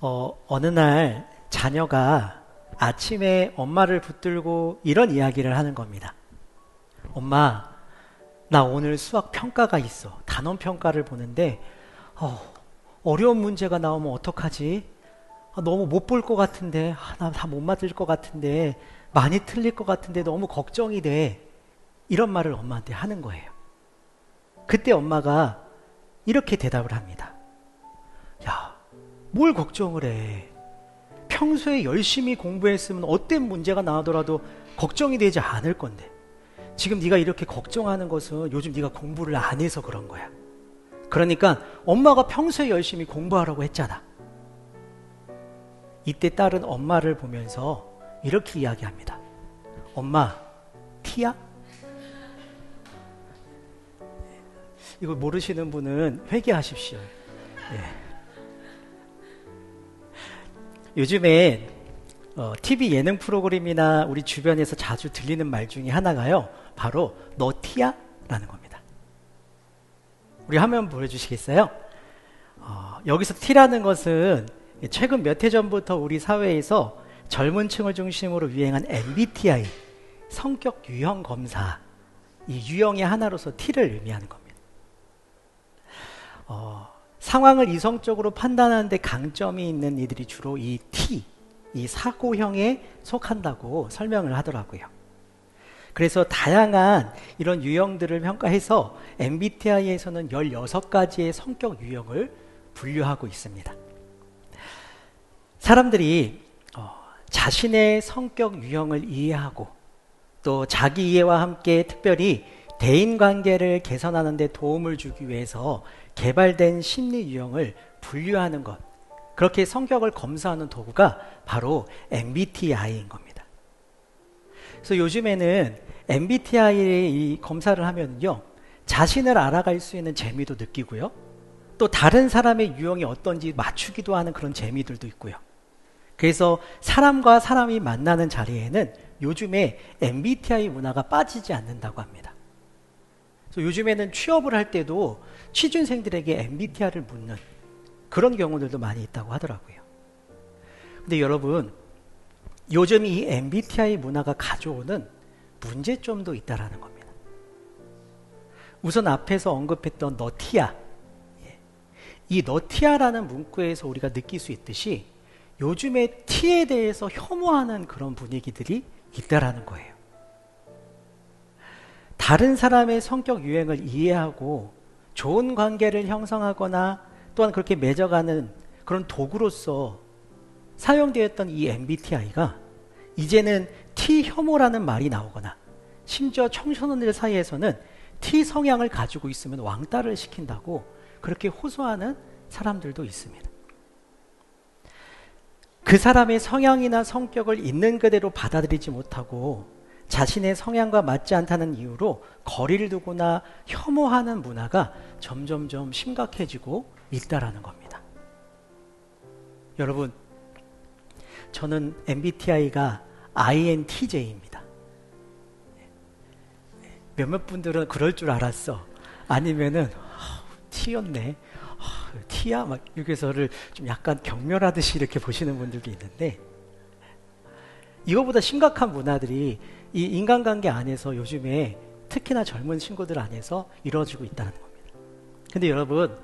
어, 어느 날 자녀가 아침에 엄마를 붙들고 이런 이야기를 하는 겁니다. 엄마, 나 오늘 수학 평가가 있어. 단원 평가를 보는데, 어, 어려운 문제가 나오면 어떡하지? 아, 너무 못 볼 것 같은데, 아, 나다 못 맞을 것 같은데, 많이 틀릴 것 같은데 너무 걱정이 돼. 이런 말을 엄마한테 하는 거예요. 그때 엄마가 이렇게 대답을 합니다. 야, 뭘 걱정을 해. 평소에 열심히 공부했으면 어떤 문제가 나오더라도 걱정이 되지 않을 건데. 지금 네가 이렇게 걱정하는 것은 요즘 네가 공부를 안 해서 그런 거야. 그러니까 엄마가 평소에 열심히 공부하라고 했잖아. 이때 딸은 엄마를 보면서 이렇게 이야기합니다. 엄마, 티야? 이거 모르시는 분은 회개하십시오. 예. 요즘에 어, TV 예능 프로그램이나 우리 주변에서 자주 들리는 말 중에 하나가요. 바로 너 티야? 라는 겁니다. 우리 화면 보여주시겠어요? 어, 여기서 티라는 것은 최근 몇 해 전부터 우리 사회에서 젊은 층을 중심으로 유행한 MBTI 성격 유형 검사 이 유형의 하나로서 T를 의미하는 겁니다. 어, 상황을 이성적으로 판단하는데 강점이 있는 이들이 주로 이 T, 이 사고형에 속한다고 설명을 하더라고요. 그래서 다양한 이런 유형들을 평가해서 MBTI에서는 16가지의 성격 유형을 분류하고 있습니다. 사람들이 어, 자신의 성격 유형을 이해하고 또 자기 이해와 함께 특별히 대인 관계를 개선하는 데 도움을 주기 위해서 개발된 심리 유형을 분류하는 것. 그렇게 성격을 검사하는 도구가 바로 MBTI인 겁니다. 그래서 요즘에는 MBTI 검사를 하면요. 자신을 알아갈 수 있는 재미도 느끼고요. 또 다른 사람의 유형이 어떤지 맞추기도 하는 그런 재미들도 있고요. 그래서 사람과 사람이 만나는 자리에는 요즘에 MBTI 문화가 빠지지 않는다고 합니다. 그래서 요즘에는 취업을 할 때도 취준생들에게 MBTI를 묻는 그런 경우들도 많이 있다고 하더라고요. 근데 여러분, 요즘 이 MBTI 문화가 가져오는 문제점도 있다라는 겁니다. 우선 앞에서 언급했던 너티아. 예. 이 너티아라는 문구에서 우리가 느낄 수 있듯이 요즘에 티에 대해서 혐오하는 그런 분위기들이 있다라는 거예요. 다른 사람의 성격 유행을 이해하고 좋은 관계를 형성하거나 또한 그렇게 맺어가는 그런 도구로서 사용되었던 이 MBTI가 이제는 T 혐오라는 말이 나오거나 심지어 청소년들 사이에서는 T 성향을 가지고 있으면 왕따를 시킨다고 그렇게 호소하는 사람들도 있습니다. 그 사람의 성향이나 성격을 있는 그대로 받아들이지 못하고 자신의 성향과 맞지 않다는 이유로 거리를 두거나 혐오하는 문화가 점점점 심각해지고 있다라는 겁니다. 여러분, 저는 MBTI가 INTJ입니다. 몇몇 분들은 그럴 줄 알았어. 아니면은 T였네. T야 막 여기서를 좀 약간 경멸하듯이 이렇게 보시는 분들도 있는데 이거보다 심각한 문화들이 이 인간관계 안에서 요즘에 특히나 젊은 친구들 안에서 이루어지고 있다는 겁니다. 근데 여러분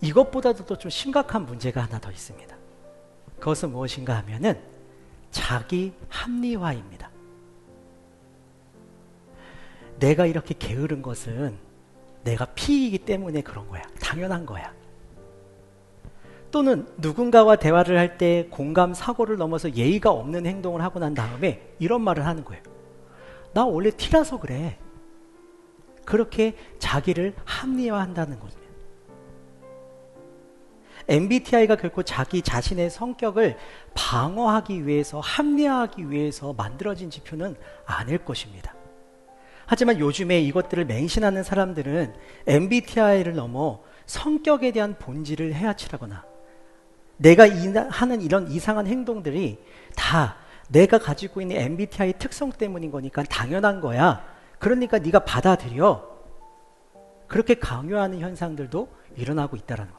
이것보다도 또 좀 심각한 문제가 하나 더 있습니다. 그것은 무엇인가 하면은 자기 합리화입니다. 내가 이렇게 게으른 것은 내가 피이기 때문에 그런 거야. 당연한 거야. 또는 누군가와 대화를 할 때 공감 사고를 넘어서 예의가 없는 행동을 하고 난 다음에 이런 말을 하는 거예요. 나 원래 티라서 그래. 그렇게 자기를 합리화한다는 겁니다. MBTI가 결코 자기 자신의 성격을 방어하기 위해서 합리화하기 위해서 만들어진 지표는 아닐 것입니다. 하지만 요즘에 이것들을 맹신하는 사람들은 MBTI를 넘어 성격에 대한 본질을 헤아치라거나 내가 하는 이런 이상한 행동들이 다 내가 가지고 있는 MBTI 특성 때문인 거니까 당연한 거야. 그러니까 네가 받아들여. 그렇게 강요하는 현상들도 일어나고 있다라는 거.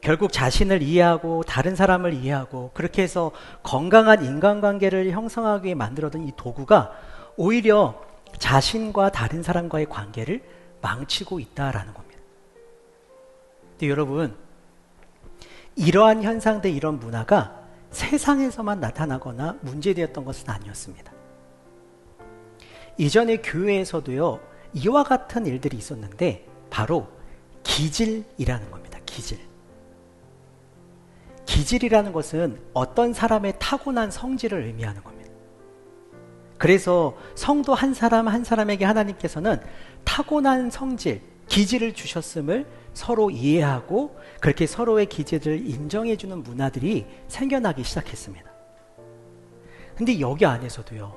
결국 자신을 이해하고 다른 사람을 이해하고 그렇게 해서 건강한 인간관계를 형성하기 위해 만들어둔 이 도구가 오히려 자신과 다른 사람과의 관계를 망치고 있다라는 겁니다. 근데 여러분, 이러한 현상들, 이런 문화가 세상에서만 나타나거나 문제되었던 것은 아니었습니다. 이전에 교회에서도요, 이와 같은 일들이 있었는데, 바로 기질이라는 겁니다. 기질. 기질이라는 것은 어떤 사람의 타고난 성질을 의미하는 겁니다. 그래서 성도 한 사람 한 사람에게 하나님께서는 타고난 성질, 기질을 주셨음을 서로 이해하고 그렇게 서로의 기질을 인정해주는 문화들이 생겨나기 시작했습니다. 근데 여기 안에서도요,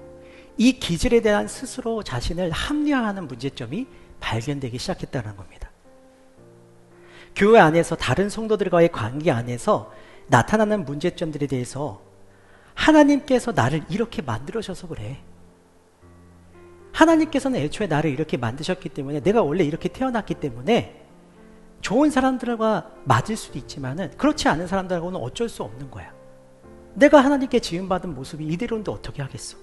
이 기질에 대한 스스로 자신을 합리화하는 문제점이 발견되기 시작했다는 겁니다. 교회 안에서 다른 성도들과의 관계 안에서 나타나는 문제점들에 대해서 하나님께서 나를 이렇게 만들어셔서 그래. 하나님께서는 애초에 나를 이렇게 만드셨기 때문에 내가 원래 이렇게 태어났기 때문에 좋은 사람들과 맞을 수도 있지만은 그렇지 않은 사람들하고는 어쩔 수 없는 거야. 내가 하나님께 지음받은 모습이 이대로인데 어떻게 하겠어?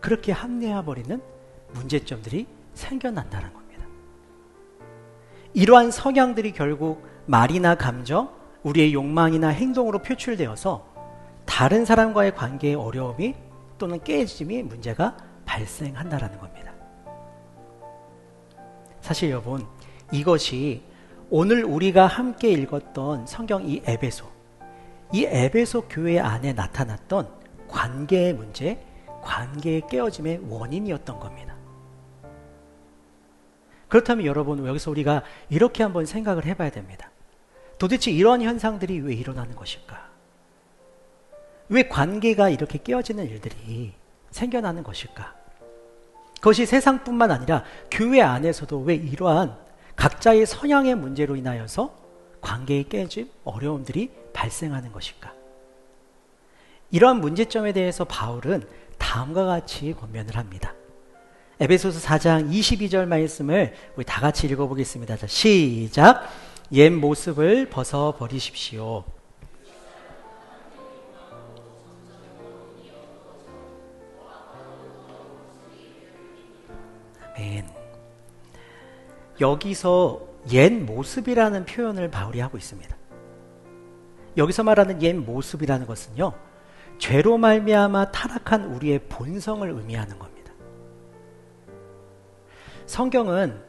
그렇게 합리화 버리는 문제점들이 생겨난다는 겁니다. 이러한 성향들이 결국 말이나 감정, 우리의 욕망이나 행동으로 표출되어서 다른 사람과의 관계의 어려움이 또는 깨짐이 문제가 발생한다라는 겁니다. 사실 여러분, 이것이 오늘 우리가 함께 읽었던 성경 이 에베소, 이 에베소 교회 안에 나타났던 관계의 문제, 관계의 깨어짐의 원인이었던 겁니다. 그렇다면 여러분, 여기서 우리가 이렇게 한번 생각을 해봐야 됩니다. 도대체 이런 현상들이 왜 일어나는 것일까? 왜 관계가 이렇게 깨어지는 일들이 생겨나는 것일까? 그것이 세상뿐만 아니라 교회 안에서도 왜 이러한 각자의 성향의 문제로 인하여서 관계의 깨짐, 어려움들이 발생하는 것일까? 이러한 문제점에 대해서 바울은 다음과 같이 권면을 합니다. 에베소서 4장 22절 말씀을 우리 다 같이 읽어보겠습니다. 자, 시작. 옛 모습을 벗어 버리십시오. 여기서 옛 모습이라는 표현을 바울이 하고 있습니다. 여기서 말하는 옛 모습이라는 것은요. 죄로 말미암아 타락한 우리의 본성을 의미하는 겁니다. 성경은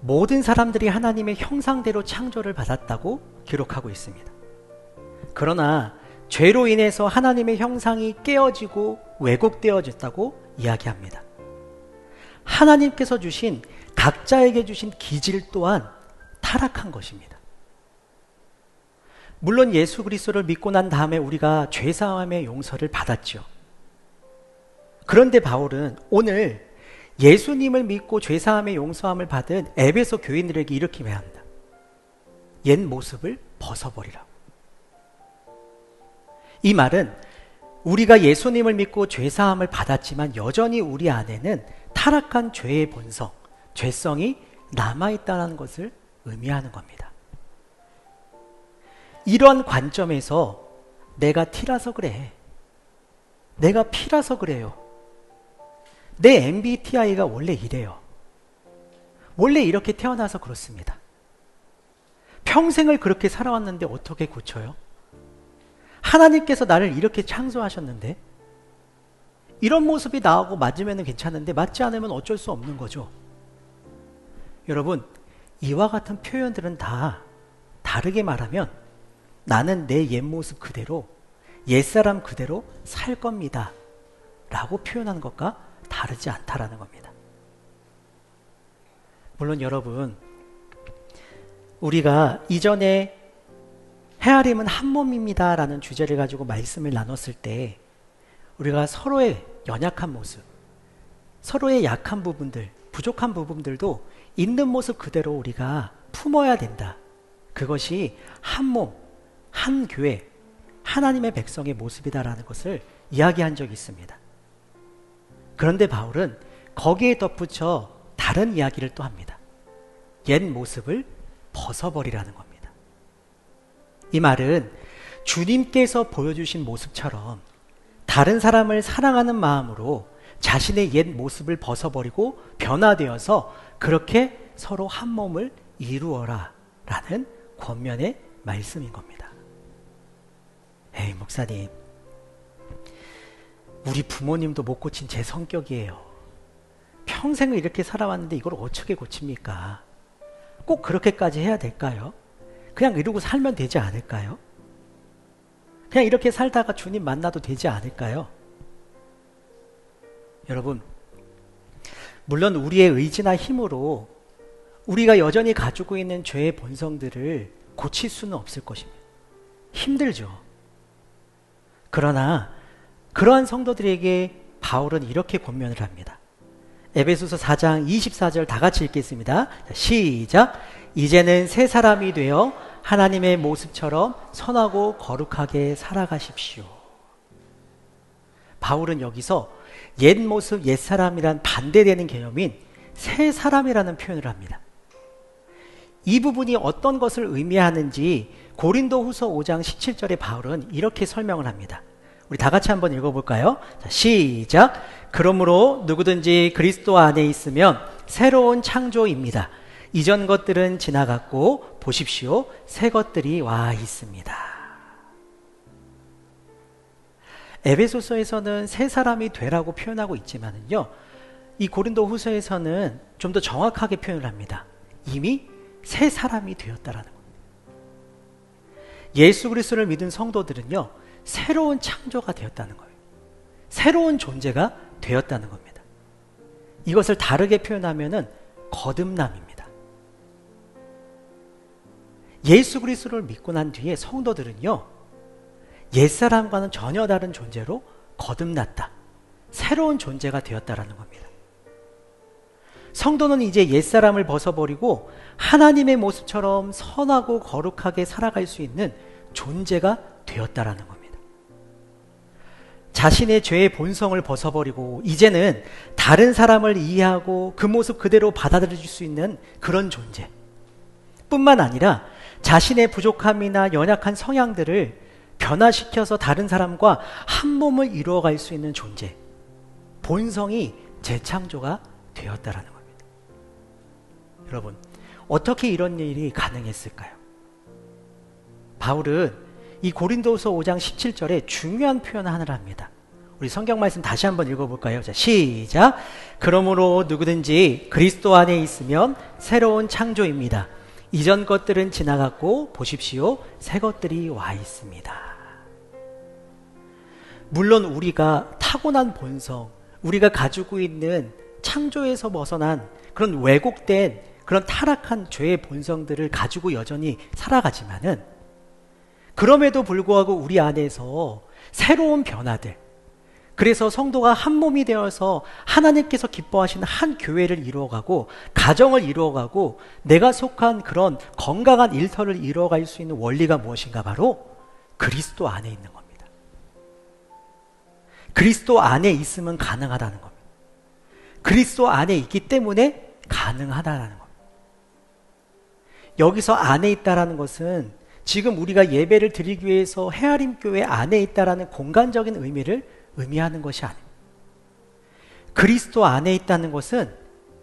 모든 사람들이 하나님의 형상대로 창조를 받았다고 기록하고 있습니다. 그러나 죄로 인해서 하나님의 형상이 깨어지고 왜곡되어졌다고 이야기합니다. 하나님께서 주신 각자에게 주신 기질 또한 타락한 것입니다. 물론 예수 그리스도를 믿고 난 다음에 우리가 죄 사함의 용서를 받았죠. 그런데 바울은 오늘 예수님을 믿고 죄 사함의 용서함을 받은 에베소 교인들에게 이렇게 말합니다. 옛 모습을 벗어버리라고. 이 말은 우리가 예수님을 믿고 죄 사함을 받았지만 여전히 우리 안에는 타락한 죄의 본성, 죄성이 남아있다는 것을 의미하는 겁니다. 이런 관점에서 내가 티라서 그래. 내가 피라서 그래요. 내 MBTI가 원래 이래요. 원래 이렇게 태어나서 그렇습니다. 평생을 그렇게 살아왔는데 어떻게 고쳐요? 하나님께서 나를 이렇게 창조하셨는데 이런 모습이 나오고 맞으면 괜찮은데 맞지 않으면 어쩔 수 없는 거죠. 여러분, 이와 같은 표현들은 다 다르게 말하면 나는 내 옛 모습 그대로 옛사람 그대로 살 겁니다. 라고 표현하는 것과 다르지 않다라는 겁니다. 물론 여러분, 우리가 이전에 헤아림은 한 몸입니다. 라는 주제를 가지고 말씀을 나눴을 때 우리가 서로의 연약한 모습, 서로의 약한 부분들, 부족한 부분들도 있는 모습 그대로 우리가 품어야 된다. 그것이 한 몸, 한 교회, 하나님의 백성의 모습이다라는 것을 이야기한 적이 있습니다. 그런데 바울은 거기에 덧붙여 다른 이야기를 또 합니다. 옛 모습을 벗어버리라는 겁니다. 이 말은 주님께서 보여주신 모습처럼 다른 사람을 사랑하는 마음으로 자신의 옛 모습을 벗어버리고 변화되어서 그렇게 서로 한 몸을 이루어라 라는 권면의 말씀인 겁니다. 에이, 목사님. 우리 부모님도 못 고친 제 성격이에요. 평생을 이렇게 살아왔는데 이걸 어떻게 고칩니까? 꼭 그렇게까지 해야 될까요? 그냥 이러고 살면 되지 않을까요? 그냥 이렇게 살다가 주님 만나도 되지 않을까요? 여러분, 물론 우리의 의지나 힘으로 우리가 여전히 가지고 있는 죄의 본성들을 고칠 수는 없을 것입니다. 힘들죠. 그러나 그러한 성도들에게 바울은 이렇게 권면을 합니다. 에베소서 4장 24절 다 같이 읽겠습니다. 시작. 이제는 새 사람이 되어 하나님의 모습처럼 선하고 거룩하게 살아가십시오. 바울은 여기서 옛 모습, 옛 사람이란 반대되는 개념인 새 사람이라는 표현을 합니다. 이 부분이 어떤 것을 의미하는지 고린도 후서 5장 17절에 바울은 이렇게 설명을 합니다. 우리 다 같이 한번 읽어볼까요? 자, 시작. 그러므로 누구든지 그리스도 안에 있으면 새로운 창조입니다. 이전 것들은 지나갔고 보십시오. 새 것들이 와 있습니다. 에베소서에서는 새 사람이 되라고 표현하고 있지만은요. 이 고린도 후서에서는 좀 더 정확하게 표현을 합니다. 이미 새 사람이 되었다라는 겁니다. 예수 그리스도를 믿은 성도들은요. 새로운 창조가 되었다는 거예요. 새로운 존재가 되었다는 겁니다. 이것을 다르게 표현하면은 거듭남입니다. 예수 그리스도를 믿고 난 뒤에 성도들은요. 옛사람과는 전혀 다른 존재로 거듭났다. 새로운 존재가 되었다라는 겁니다. 성도는 이제 옛사람을 벗어버리고 하나님의 모습처럼 선하고 거룩하게 살아갈 수 있는 존재가 되었다라는 겁니다. 자신의 죄의 본성을 벗어버리고 이제는 다른 사람을 이해하고 그 모습 그대로 받아들일 수 있는 그런 존재. 뿐만 아니라 자신의 부족함이나 연약한 성향들을 변화시켜서 다른 사람과 한 몸을 이루어갈 수 있는 존재. 본성이 재창조가 되었다라는 겁니다. 여러분, 어떻게 이런 일이 가능했을까요? 바울은 이 고린도서 5장 17절에 중요한 표현을 하나 합니다. 우리 성경 말씀 다시 한번 읽어볼까요? 자, 시작. 그러므로 누구든지 그리스도 안에 있으면 새로운 창조입니다. 이전 것들은 지나갔고 보십시오. 새 것들이 와 있습니다. 물론 우리가 타고난 본성, 우리가 가지고 있는 창조에서 벗어난 그런 왜곡된 그런 타락한 죄의 본성들을 가지고 여전히 살아가지만은 그럼에도 불구하고 우리 안에서 새로운 변화들, 그래서 성도가 한 몸이 되어서 하나님께서 기뻐하시는 한 교회를 이루어가고 가정을 이루어가고 내가 속한 그런 건강한 일터를 이루어갈 수 있는 원리가 무엇인가 바로 그리스도 안에 있는 겁니다. 그리스도 안에 있으면 가능하다는 겁니다. 그리스도 안에 있기 때문에 가능하다는 겁니다. 여기서 안에 있다라는 것은 지금 우리가 예배를 드리기 위해서 헤아림 교회 안에 있다라는 공간적인 의미를 의미하는 것이 아닙니다. 그리스도 안에 있다는 것은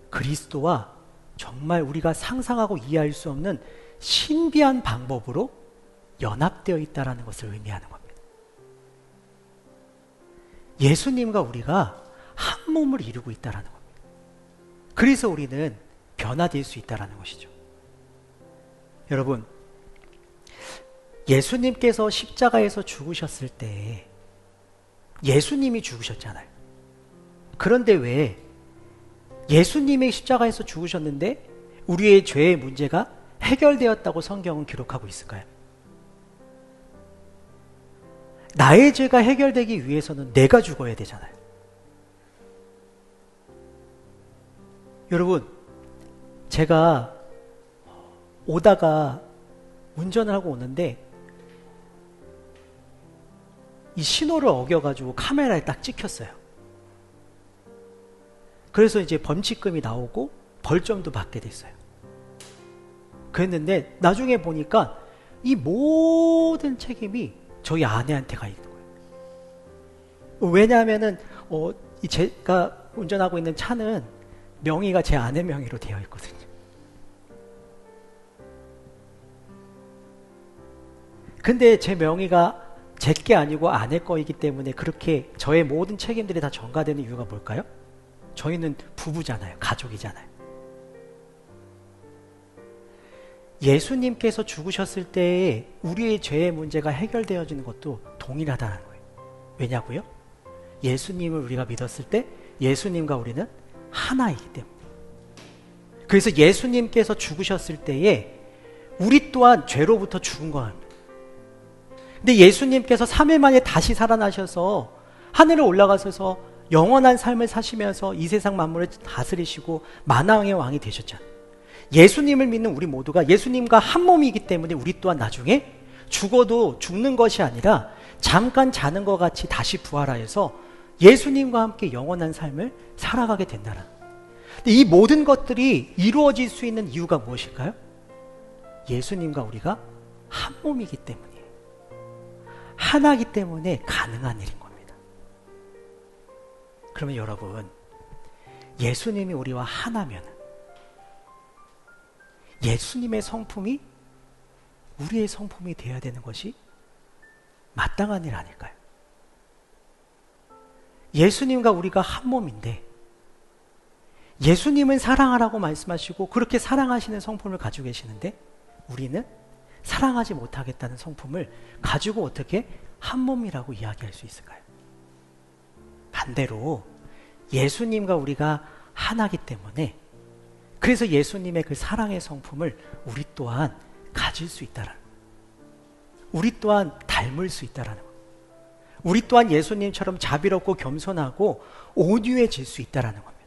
그리스도와 정말 우리가 상상하고 이해할 수 없는 신비한 방법으로 연합되어 있다는 것을 의미하는 겁니다. 예수님과 우리가 한 몸을 이루고 있다는 겁니다. 그래서 우리는 변화될 수 있다는 것이죠. 여러분, 예수님께서 십자가에서 죽으셨을 때 예수님이 죽으셨잖아요. 그런데 왜 예수님의 십자가에서 죽으셨는데 우리의 죄의 문제가 해결되었다고 성경은 기록하고 있을까요? 나의 죄가 해결되기 위해서는 내가 죽어야 되잖아요. 여러분, 제가 오다가 운전을 하고 오는데 이 신호를 어겨가지고 카메라에 딱 찍혔어요. 그래서 이제 범칙금이 나오고 벌점도 받게 됐어요. 그랬는데 나중에 보니까 이 모든 책임이 저희 아내한테 가 있는 거예요. 왜냐하면은 어, 이 제가 운전하고 있는 차는 명의가 제 아내 명의로 되어 있거든요. 근데 제 명의가 제 게 아니고 아내 거이기 때문에 그렇게 저의 모든 책임들이 다 전가되는 이유가 뭘까요? 저희는 부부잖아요. 가족이잖아요. 예수님께서 죽으셨을 때에 우리의 죄의 문제가 해결되어지는 것도 동일하다는 거예요. 왜냐고요? 예수님을 우리가 믿었을 때 예수님과 우리는 하나이기 때문에. 그래서 예수님께서 죽으셨을 때에 우리 또한 죄로부터 죽은 거합니다. 근데 예수님께서 3일 만에 다시 살아나셔서 하늘에 올라가셔서 영원한 삶을 사시면서 이 세상 만물을 다스리시고 만왕의 왕이 되셨잖아요. 예수님을 믿는 우리 모두가 예수님과 한 몸이기 때문에 우리 또한 나중에 죽어도 죽는 것이 아니라 잠깐 자는 것 같이 다시 부활하여서 예수님과 함께 영원한 삶을 살아가게 된다는. 이 모든 것들이 이루어질 수 있는 이유가 무엇일까요? 예수님과 우리가 한 몸이기 때문이에요. 하나기 때문에 가능한 일인 겁니다. 그러면 여러분, 예수님이 우리와 하나면 예수님의 성품이 우리의 성품이 되어야 되는 것이 마땅한 일 아닐까요? 예수님과 우리가 한 몸인데 예수님은 사랑하라고 말씀하시고 그렇게 사랑하시는 성품을 가지고 계시는데 우리는 사랑하지 못하겠다는 성품을 가지고 어떻게 한 몸이라고 이야기할 수 있을까요? 반대로 예수님과 우리가 하나기 때문에 그래서 예수님의 그 사랑의 성품을 우리 또한 가질 수 있다라는 우리 또한 닮을 수 있다라는 것. 우리 또한 예수님처럼 자비롭고 겸손하고 온유해질 수 있다라는 겁니다.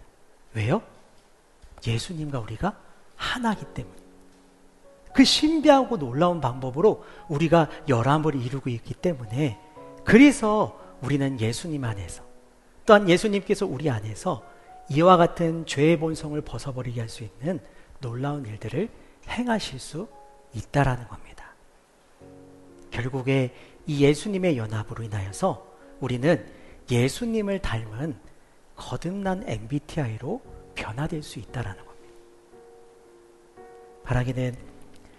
왜요? 예수님과 우리가 하나기 때문에. 그 신비하고 놀라운 방법으로 우리가 열함을 이루고 있기 때문에 그래서 우리는 예수님 안에서 또한 예수님께서 우리 안에서 이와 같은 죄의 본성을 벗어버리게 할 수 있는 놀라운 일들을 행하실 수 있다라는 겁니다. 결국에 이 예수님의 연합으로 인하여서 우리는 예수님을 닮은 거듭난 MBTI로 변화될 수 있다라는 겁니다. 바라기는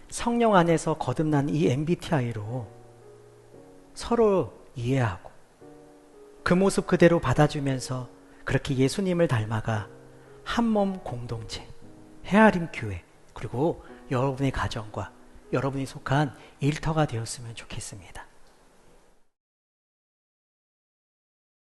성령 안에서 거듭난 이 MBTI로 서로 이해하고 그 모습 그대로 받아주면서 그렇게 예수님을 닮아가 한 몸 공동체, 헤아림 교회, 그리고 여러분의 가정과 여러분이 속한 일터가 되었으면 좋겠습니다.